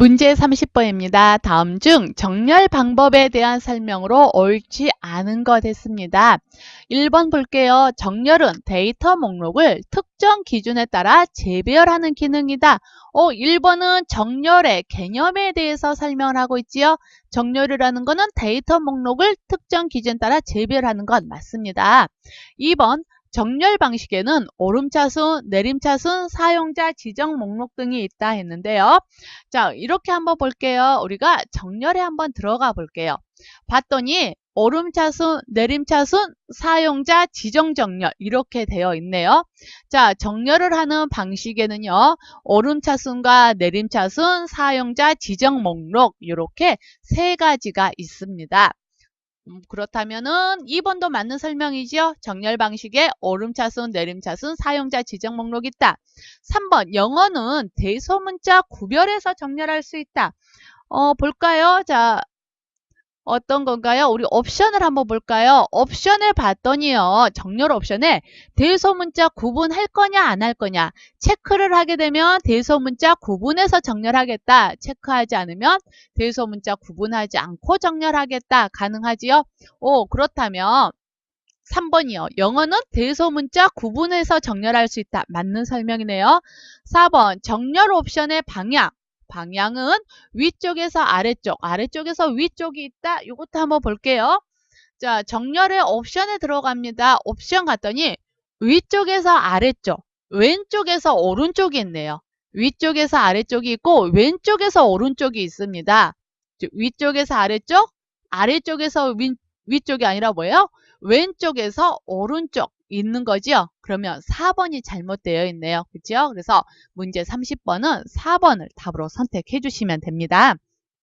문제 30번입니다. 다음 중 정렬 방법에 대한 설명으로 옳지 않은 것 했습니다. 1번 볼게요. 정렬은 데이터 목록을 특정 기준에 따라 재배열하는 기능이다. 어, 1번은 정렬의 개념에 대해서 설명을 하고 있지요. 정렬이라는 것은 데이터 목록을 특정 기준에 따라 재배열하는 것 맞습니다. 2번 정렬 방식에는 오름차순, 내림차순, 사용자 지정 목록 등이 있다 했는데요. 자, 이렇게 한번 볼게요. 우리가 정렬에 한번 들어가 볼게요. 봤더니 오름차순, 내림차순, 사용자 지정 정렬 이렇게 되어 있네요. 자, 정렬을 하는 방식에는요. 오름차순과 내림차순, 사용자 지정 목록 이렇게 세 가지가 있습니다. 음, 그렇다면은 2번도 맞는 설명이죠. 정렬 방식에 오름차순, 내림차순, 사용자 지정 목록 있다. 3번 영어는 대소문자 구별해서 정렬할 수 있다. 어, 볼까요? 자, 어떤 건가요? 우리 옵션을 한번 볼까요? 옵션을 봤더니요. 정렬 옵션에 대소문자 구분할 거냐 안 할 거냐 체크를 하게 되면 대소문자 구분해서 정렬하겠다. 체크하지 않으면 대소문자 구분하지 않고 정렬하겠다. 가능하지요? 오 그렇다면 3번이요. 영어는 대소문자 구분해서 정렬할 수 있다. 맞는 설명이네요. 4번 정렬 옵션의 방향 방향은 위쪽에서 아래쪽, 아래쪽에서 위쪽이 있다. 이것도 한번 볼게요. 자, 정렬의 옵션에 들어갑니다. 옵션 갔더니 위쪽에서 아래쪽, 왼쪽에서 오른쪽이 있네요. 위쪽에서 아래쪽이 있고 왼쪽에서 오른쪽이 있습니다. 위쪽에서 아래쪽, 아래쪽에서 위, 위쪽이 아니라 뭐예요? 왼쪽에서 오른쪽 있는 거죠. 그러면 4번이 잘못되어 있네요. 그죠? 그래서 문제 30번은 4번을 답으로 선택해 주시면 됩니다.